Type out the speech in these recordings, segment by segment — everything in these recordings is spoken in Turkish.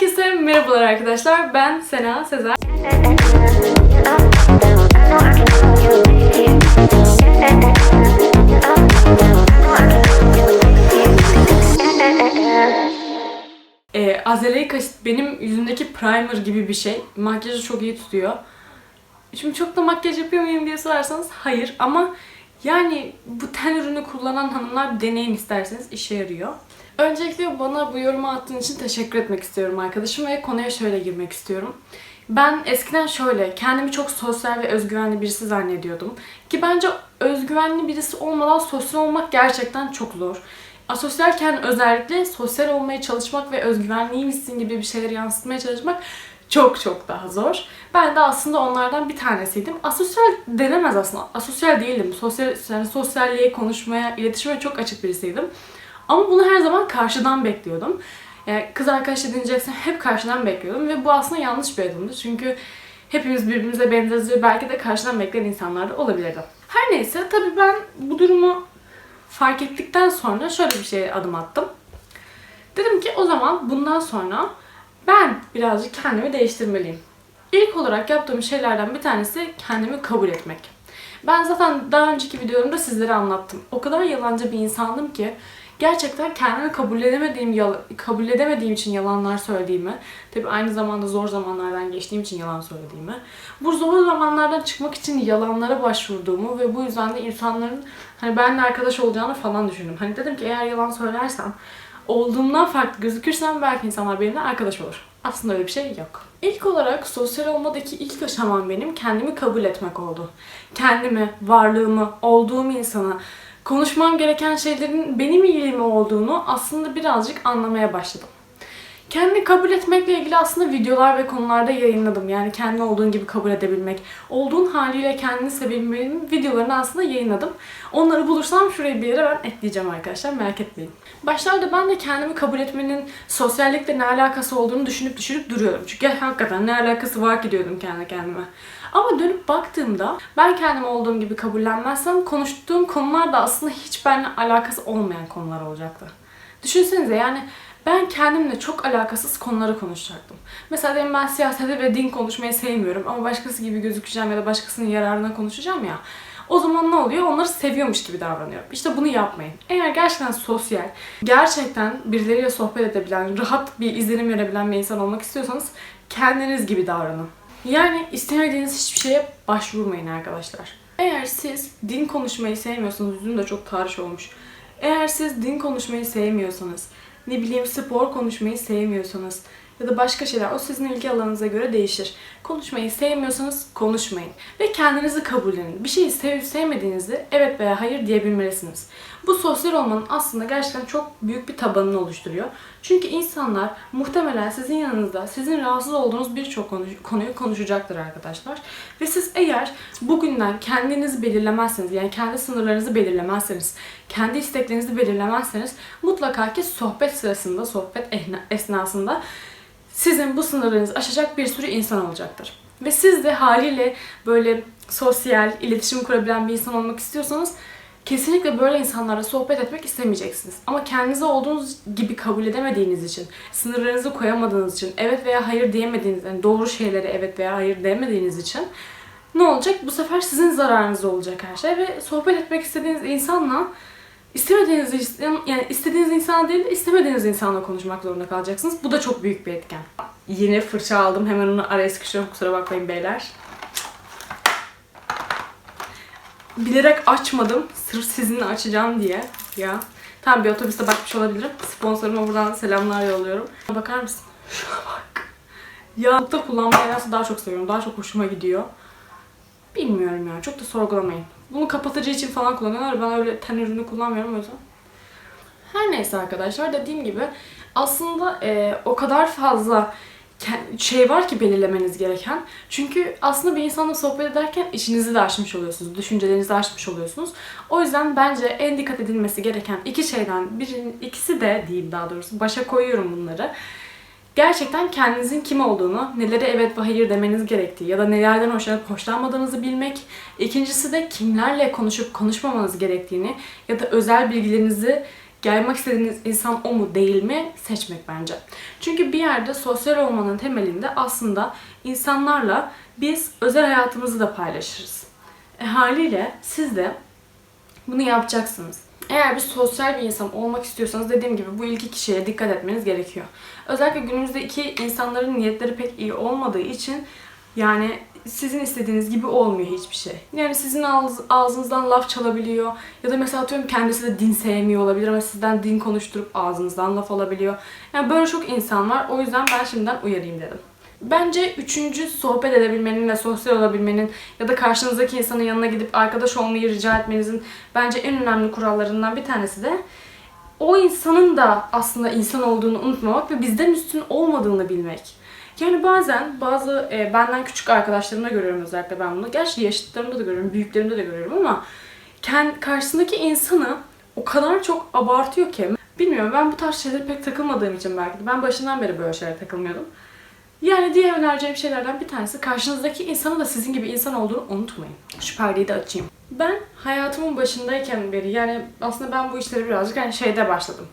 Herkese merhabalar arkadaşlar. Ben Sena Sezer. Ee, Azaleik Asit benim yüzümdeki primer gibi bir şey. Makyajı çok iyi tutuyor. Şimdi çok da makyaj yapıyor muyum diye sorarsanız hayır ama yani bu ten ürünü kullanan hanımlar deneyin isterseniz işe yarıyor. Öncelikle bana bu yorumu attığın için teşekkür etmek istiyorum arkadaşım ve konuya şöyle girmek istiyorum. Ben eskiden şöyle kendimi çok sosyal ve özgüvenli birisi zannediyordum. Ki bence özgüvenli birisi olmadan sosyal olmak gerçekten çok zor. Asosyalken özellikle sosyal olmaya çalışmak ve özgüvenliymişsin gibi bir şeyleri yansıtmaya çalışmak çok çok daha zor. Ben de aslında onlardan bir tanesiydim. Asosyal denemez aslında. Asosyal değildim. Sosyal, yani sosyalliğe, konuşmaya, iletişime çok açık birisiydim. Ama bunu her zaman karşıdan bekliyordum. Yani kız arkadaş edineceksem hep karşıdan bekliyordum ve bu aslında yanlış bir adımdı. Çünkü hepimiz birbirimize benzeriz ve belki de karşıdan bekleyen insanlar da olabilirdi. Her neyse tabii ben bu durumu fark ettikten sonra şöyle bir şeye adım attım. Dedim ki o zaman bundan sonra ben birazcık kendimi değiştirmeliyim. İlk olarak yaptığım şeylerden bir tanesi kendimi kabul etmek. Ben zaten daha önceki videolarımda sizlere anlattım. O kadar yalancı bir insandım ki gerçekten kendimi kabul edemediğim kabul edemediğim için yalanlar söylediğimi, tabi aynı zamanda zor zamanlardan geçtiğim için yalan söylediğimi, bu zor zamanlardan çıkmak için yalanlara başvurduğumu ve bu yüzden de insanların hani benimle arkadaş olacağını falan düşündüm. Hani dedim ki eğer yalan söylersem, olduğumdan farklı gözükürsem belki insanlar benimle arkadaş olur. Aslında öyle bir şey yok. İlk olarak sosyal olmadaki ilk aşamam benim kendimi kabul etmek oldu. Kendimi, varlığımı, olduğum insanı, konuşmam gereken şeylerin benim iyiliğime olduğunu aslında birazcık anlamaya başladım. Kendini kabul etmekle ilgili aslında videolar ve konularda yayınladım. Yani kendini olduğun gibi kabul edebilmek, olduğun haliyle kendini sevebilmenin videolarını aslında yayınladım. Onları bulursam şuraya bir yere ben ekleyeceğim arkadaşlar merak etmeyin. Başlarda ben de kendimi kabul etmenin sosyallikle ne alakası olduğunu düşünüp düşünüp duruyorum. Çünkü hakikaten ne alakası var ki diyordum kendi kendime. Ama dönüp baktığımda ben kendimi olduğum gibi kabullenmezsem konuştuğum konular da aslında hiç benimle alakası olmayan konular olacaktı. Düşünsenize yani ben kendimle çok alakasız konuları konuşacaktım. Mesela diyelim ben siyasete ve din konuşmayı sevmiyorum ama başkası gibi gözükeceğim ya da başkasının yararına konuşacağım ya. O zaman ne oluyor? Onları seviyormuş gibi davranıyorum. İşte bunu yapmayın. Eğer gerçekten sosyal, gerçekten birileriyle sohbet edebilen, rahat bir izlenim verebilen bir insan olmak istiyorsanız kendiniz gibi davranın. Yani istemediğiniz hiçbir şeye başvurmayın arkadaşlar. Eğer siz din konuşmayı sevmiyorsanız, yüzüm de çok tarih olmuş. Eğer siz din konuşmayı sevmiyorsanız, ne bileyim spor konuşmayı sevmiyorsanız ya da başka şeyler o sizin ilgi alanınıza göre değişir. Konuşmayı sevmiyorsanız konuşmayın ve kendinizi kabullenin. Bir şeyi sevip sevmediğinizi evet veya hayır diyebilmelisiniz. Bu sosyal olmanın aslında gerçekten çok büyük bir tabanını oluşturuyor. Çünkü insanlar muhtemelen sizin yanınızda sizin rahatsız olduğunuz birçok konu, konuyu konuşacaktır arkadaşlar. Ve siz eğer bugünden kendinizi belirlemezseniz yani kendi sınırlarınızı belirlemezseniz, kendi isteklerinizi belirlemezseniz mutlaka ki sohbet sırasında, sohbet esnasında sizin bu sınırlarınızı aşacak bir sürü insan olacaktır. Ve siz de haliyle böyle sosyal, iletişim kurabilen bir insan olmak istiyorsanız kesinlikle böyle insanlarla sohbet etmek istemeyeceksiniz. Ama kendinizi olduğunuz gibi kabul edemediğiniz için, sınırlarınızı koyamadığınız için, evet veya hayır diyemediğiniz, yani doğru şeylere evet veya hayır diyemediğiniz için ne olacak? Bu sefer sizin zararınız olacak her şey ve sohbet etmek istediğiniz insanla istemediğiniz yani istediğiniz insan değil de istemediğiniz insanla konuşmak zorunda kalacaksınız. Bu da çok büyük bir etken. Yine fırça aldım. Hemen onu araya sıkıştırıyorum. Kusura bakmayın beyler. Bilerek açmadım. Sırf sizinle açacağım diye. Ya. Tam bir otobüste bakmış olabilirim. Sponsoruma buradan selamlar yolluyorum. Bakar mısın? Şuna bak. Yağlıkta kullanmayı nedense daha çok seviyorum. Daha çok hoşuma gidiyor. Bilmiyorum ya. Çok da sorgulamayın. Bunu kapatıcı için falan kullanıyorlar. Ben öyle ten ürünü kullanmıyorum o yüzden. Her neyse arkadaşlar dediğim gibi aslında e, o kadar fazla şey var ki belirlemeniz gereken. Çünkü aslında bir insanla sohbet ederken içinizi de açmış oluyorsunuz. Düşüncelerinizi açmış oluyorsunuz. O yüzden bence en dikkat edilmesi gereken iki şeyden birinin ikisi de diyeyim daha doğrusu başa koyuyorum bunları. Gerçekten kendinizin kim olduğunu, nelere evet ve hayır demeniz gerektiği ya da nelerden hoşlanıp hoşlanmadığınızı bilmek. İkincisi de kimlerle konuşup konuşmamanız gerektiğini ya da özel bilgilerinizi yaymak istediğiniz insan o mu değil mi seçmek bence. Çünkü bir yerde sosyal olmanın temelinde aslında insanlarla biz özel hayatımızı da paylaşırız. E, haliyle siz de bunu yapacaksınız. Eğer bir sosyal bir insan olmak istiyorsanız dediğim gibi bu iki kişiye dikkat etmeniz gerekiyor. Özellikle günümüzde iki insanların niyetleri pek iyi olmadığı için yani sizin istediğiniz gibi olmuyor hiçbir şey. Yani sizin ağzınızdan laf çalabiliyor ya da mesela atıyorum kendisi de din sevmiyor olabilir ama sizden din konuşturup ağzınızdan laf alabiliyor. Yani böyle çok insan var. O yüzden ben şimdiden uyarayım dedim. Bence üçüncü sohbet edebilmenin ve sosyal olabilmenin ya da karşınızdaki insanın yanına gidip arkadaş olmayı rica etmenizin bence en önemli kurallarından bir tanesi de o insanın da aslında insan olduğunu unutmamak ve bizden üstün olmadığını bilmek. Yani bazen bazı e, benden küçük arkadaşlarımda görüyorum özellikle ben bunu. Gerçi yaşıtlarımda da görüyorum, büyüklerimde de görüyorum ama kendi karşısındaki insanı o kadar çok abartıyor ki. Bilmiyorum ben bu tarz şeylere pek takılmadığım için belki de. Ben başından beri böyle şeylere takılmıyordum. Yani diğer önereceğim şeylerden bir tanesi karşınızdaki insanın da sizin gibi insan olduğunu unutmayın. Şu perdeyi de açayım. Ben hayatımın başındayken beri yani aslında ben bu işleri birazcık hani şeyde başladım.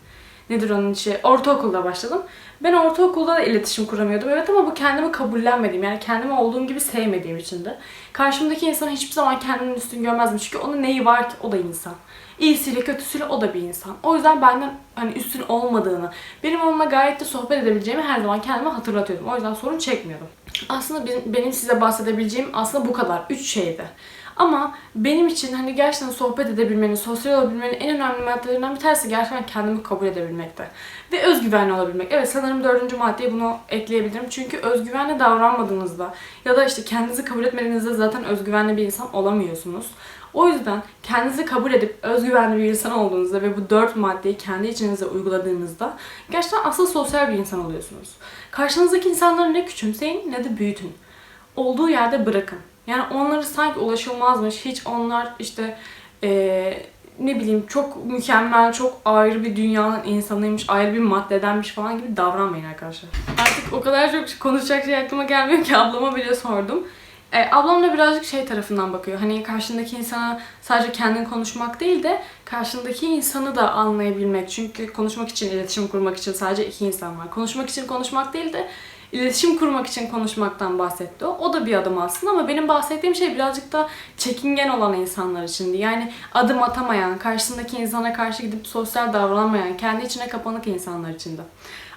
Nedir onun içi? Ortaokulda başladım. Ben ortaokulda da iletişim kuramıyordum. Evet ama bu kendimi kabullenmediğim yani kendimi olduğum gibi sevmediğim için de. Karşımdaki insanı hiçbir zaman kendimin üstün görmezdim. Çünkü onun neyi var ki o da insan. İyisiyle kötüsüyle o da bir insan. O yüzden benden hani üstün olmadığını, benim onunla gayet de sohbet edebileceğimi her zaman kendime hatırlatıyordum. O yüzden sorun çekmiyordum. Aslında benim size bahsedebileceğim aslında bu kadar. Üç şeydi. Ama benim için hani gerçekten sohbet edebilmenin, sosyal olabilmenin en önemli maddelerinden bir tanesi gerçekten kendimi kabul edebilmekte. Ve özgüvenli olabilmek. Evet sanırım dördüncü maddeye bunu ekleyebilirim. Çünkü özgüvenli davranmadığınızda ya da işte kendinizi kabul etmediğinizde zaten özgüvenli bir insan olamıyorsunuz. O yüzden kendinizi kabul edip özgüvenli bir insan olduğunuzda ve bu dört maddeyi kendi içinize uyguladığınızda gerçekten asıl sosyal bir insan oluyorsunuz. Karşınızdaki insanları ne küçümseyin ne de büyütün. Olduğu yerde bırakın. Yani onları sanki ulaşılmazmış, hiç onlar işte ee, ne bileyim çok mükemmel, çok ayrı bir dünyanın insanıymış, ayrı bir maddedenmiş falan gibi davranmayın arkadaşlar. Artık o kadar çok konuşacak şey aklıma gelmiyor ki ablama bile sordum. E, ablam da birazcık şey tarafından bakıyor. Hani karşındaki insana sadece kendin konuşmak değil de karşındaki insanı da anlayabilmek. Çünkü konuşmak için, iletişim kurmak için sadece iki insan var. Konuşmak için konuşmak değil de iletişim kurmak için konuşmaktan bahsetti o. O da bir adım aslında ama benim bahsettiğim şey birazcık da çekingen olan insanlar içindi. Yani adım atamayan, karşısındaki insana karşı gidip sosyal davranmayan, kendi içine kapanık insanlar içindi.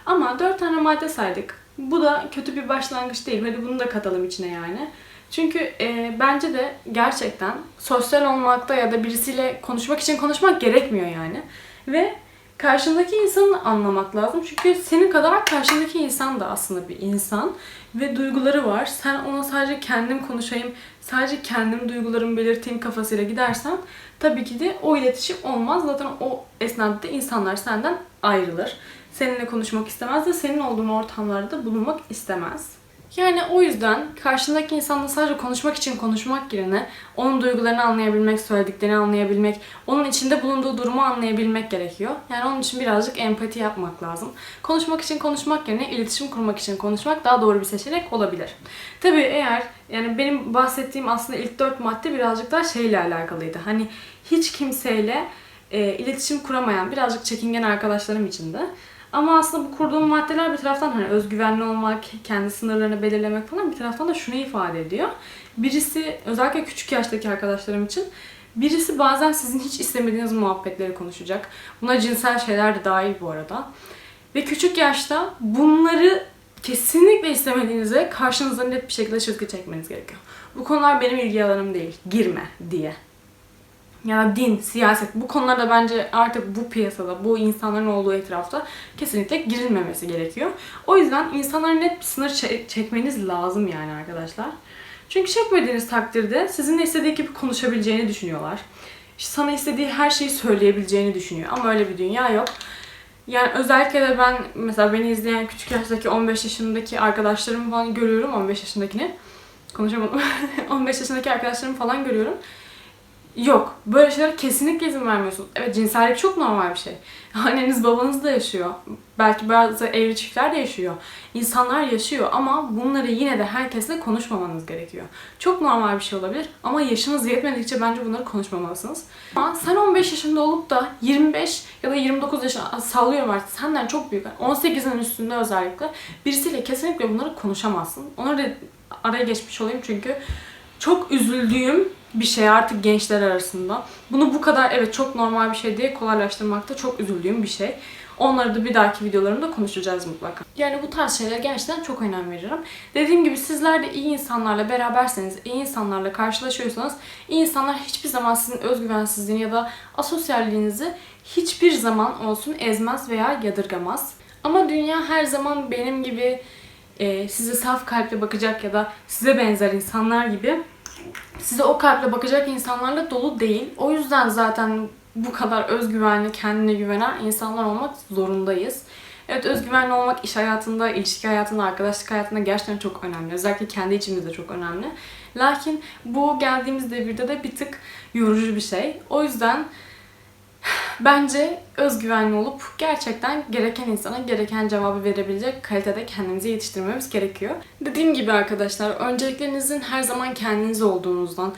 Ama dört tane madde saydık. Bu da kötü bir başlangıç değil. Hadi bunu da katalım içine yani. Çünkü e, bence de gerçekten sosyal olmakta ya da birisiyle konuşmak için konuşmak gerekmiyor yani. Ve karşındaki insanı anlamak lazım. Çünkü senin kadar karşındaki insan da aslında bir insan ve duyguları var. Sen ona sadece kendim konuşayım, sadece kendim duygularımı belirteyim kafasıyla gidersen tabii ki de o iletişim olmaz. Zaten o esnada insanlar senden ayrılır. Seninle konuşmak istemez ve senin olduğun ortamlarda bulunmak istemez. Yani o yüzden karşındaki insanla sadece konuşmak için konuşmak yerine onun duygularını anlayabilmek, söylediklerini anlayabilmek, onun içinde bulunduğu durumu anlayabilmek gerekiyor. Yani onun için birazcık empati yapmak lazım. Konuşmak için konuşmak yerine iletişim kurmak için konuşmak daha doğru bir seçenek olabilir. Tabii eğer yani benim bahsettiğim aslında ilk dört madde birazcık daha şeyle alakalıydı. Hani hiç kimseyle e, iletişim kuramayan, birazcık çekingen arkadaşlarım için de ama aslında bu kurduğum maddeler bir taraftan hani özgüvenli olmak, kendi sınırlarını belirlemek falan bir taraftan da şunu ifade ediyor. Birisi özellikle küçük yaştaki arkadaşlarım için birisi bazen sizin hiç istemediğiniz muhabbetleri konuşacak. Buna cinsel şeyler de dahil bu arada. Ve küçük yaşta bunları kesinlikle istemediğinizde karşınıza net bir şekilde çizgi çekmeniz gerekiyor. Bu konular benim ilgi alanım değil. Girme diye ya din, siyaset bu konularda bence artık bu piyasada, bu insanların olduğu etrafta kesinlikle girilmemesi gerekiyor. O yüzden insanlara net bir sınır çekmeniz lazım yani arkadaşlar. Çünkü çekmediğiniz takdirde sizinle istediği gibi konuşabileceğini düşünüyorlar. İşte sana istediği her şeyi söyleyebileceğini düşünüyor ama öyle bir dünya yok. Yani özellikle de ben mesela beni izleyen küçük yaştaki 15 yaşındaki arkadaşlarımı falan görüyorum 15 yaşındakini. Konuşamadım. 15 yaşındaki arkadaşlarımı falan görüyorum Yok. Böyle şeyler kesinlikle izin vermiyorsunuz. Evet cinsellik çok normal bir şey. Anneniz babanız da yaşıyor. Belki bazı evli çiftler de yaşıyor. İnsanlar yaşıyor ama bunları yine de herkesle konuşmamanız gerekiyor. Çok normal bir şey olabilir ama yaşınız yetmedikçe bence bunları konuşmamalısınız. Ama sen 15 yaşında olup da 25 ya da 29 yaşında sallıyorum artık senden çok büyük 18'in üstünde özellikle birisiyle kesinlikle bunları konuşamazsın. Onları araya geçmiş olayım çünkü çok üzüldüğüm bir şey artık gençler arasında. Bunu bu kadar evet çok normal bir şey diye kolaylaştırmakta çok üzüldüğüm bir şey. Onları da bir dahaki videolarımda konuşacağız mutlaka. Yani bu tarz şeylere gerçekten çok önem veririm. Dediğim gibi sizler de iyi insanlarla beraberseniz, iyi insanlarla karşılaşıyorsanız, iyi insanlar hiçbir zaman sizin özgüvensizliğini ya da asosyalliğinizi hiçbir zaman olsun ezmez veya yadırgamaz. Ama dünya her zaman benim gibi e, size saf kalple bakacak ya da size benzer insanlar gibi size o kalple bakacak insanlarla dolu değil. O yüzden zaten bu kadar özgüvenli, kendine güvenen insanlar olmak zorundayız. Evet özgüvenli olmak iş hayatında, ilişki hayatında, arkadaşlık hayatında gerçekten çok önemli. Özellikle kendi içimde de çok önemli. Lakin bu geldiğimiz devirde de bir tık yorucu bir şey. O yüzden bence özgüvenli olup gerçekten gereken insana gereken cevabı verebilecek kalitede kendimizi yetiştirmemiz gerekiyor. Dediğim gibi arkadaşlar önceliklerinizin her zaman kendiniz olduğunuzdan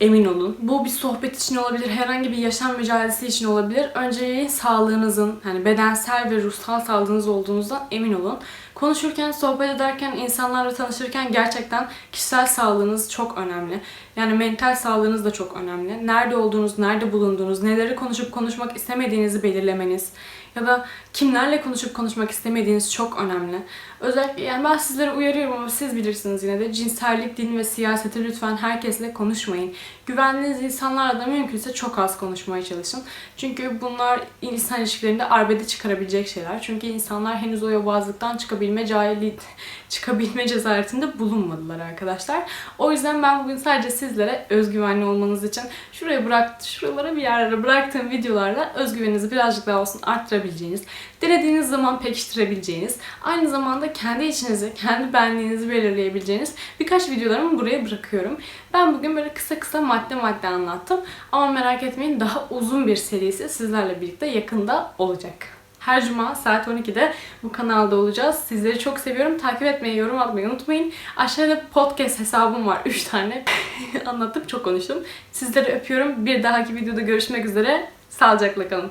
emin olun. Bu bir sohbet için olabilir, herhangi bir yaşam mücadelesi için olabilir. Önceliği sağlığınızın, hani bedensel ve ruhsal sağlığınız olduğunuzdan emin olun. Konuşurken, sohbet ederken, insanlarla tanışırken gerçekten kişisel sağlığınız çok önemli. Yani mental sağlığınız da çok önemli. Nerede olduğunuz, nerede bulunduğunuz, neleri konuşup konuşmak istemediğinizi belirlemeniz ya da kimlerle konuşup konuşmak istemediğiniz çok önemli. Özellikle yani ben sizlere uyarıyorum ama siz bilirsiniz yine de cinsellik, din ve siyaseti lütfen herkesle konuşmayın. Güvendiğiniz insanlarla da mümkünse çok az konuşmaya çalışın. Çünkü bunlar insan ilişkilerinde arbede çıkarabilecek şeyler. Çünkü insanlar henüz o yobazlıktan çıkabilme cahillik, çıkabilme cesaretinde bulunmadılar arkadaşlar. O yüzden ben bugün sadece sizlere özgüvenli olmanız için şuraya bırak, şuralara bir yerlere bıraktığım videolarla özgüveninizi birazcık daha olsun arttırabileceğiniz, denediğiniz zaman pekiştirebileceğiniz, aynı zamanda kendi içinizi, kendi benliğinizi belirleyebileceğiniz birkaç videolarımı buraya bırakıyorum. Ben bugün böyle kısa kısa madde madde anlattım. Ama merak etmeyin daha uzun bir serisi sizlerle birlikte yakında olacak. Her cuma saat 12'de bu kanalda olacağız. Sizleri çok seviyorum. Takip etmeyi, yorum atmayı unutmayın. Aşağıda podcast hesabım var. 3 tane. Anlattım, çok konuştum. Sizleri öpüyorum. Bir dahaki videoda görüşmek üzere. Sağlıcakla kalın.